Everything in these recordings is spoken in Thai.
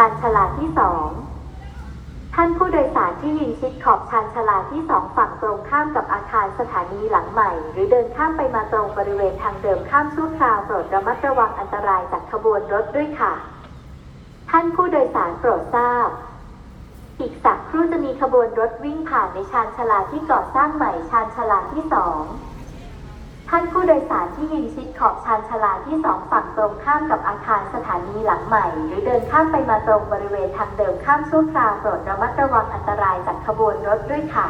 ชานชาลาที่สองท่านผู้โดยสารที่ยืนชิดขอบชานชาลาที่สองฝั่งตรงข้ามกับอาคารสถานีหลังใหม่ หรือเดินข้ามไปมาตรงบริเวณทางเดิมข้ามชั่วคราวโปรดระมัดระวังอันตรายจากขบวนรถด้วยค่ะ ท่านผู้โดยสารโปรดทราบ อีกสักครู่จะมีขบวนรถวิ่งผ่านในชานชาลาที่ก่อสร้างใหม่ชานชาลาที่สอง ท่านผู้โดยสารที่ยืนชิดขอบชานชาลาที่สองฝั่งตรงข้ามกับอาคารสถานีหลังใหม่ หรือเดินข้ามไปมาตรงบริเวณทางเดิมข้ามชั่วคราวโปรดระมัดระวังอันตรายจากขบวนรถด้วยค่ะ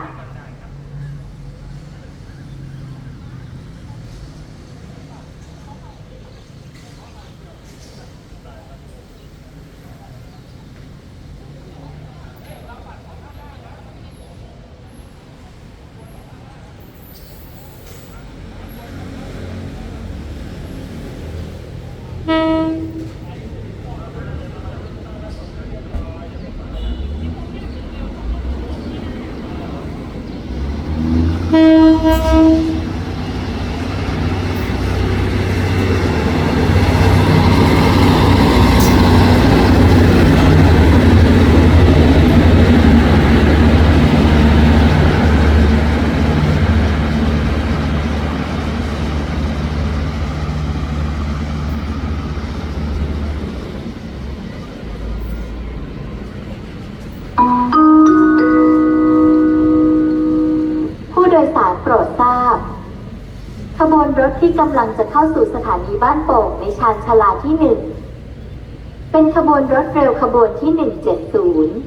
ผู้โดยสารโปรดทราบ ขบวนรถที่กำลังจะเข้าสู่สถานีบ้านโป่งในชานชาลาที่หนึ่งเป็นขบวนรถเร็วขบวนที่ 170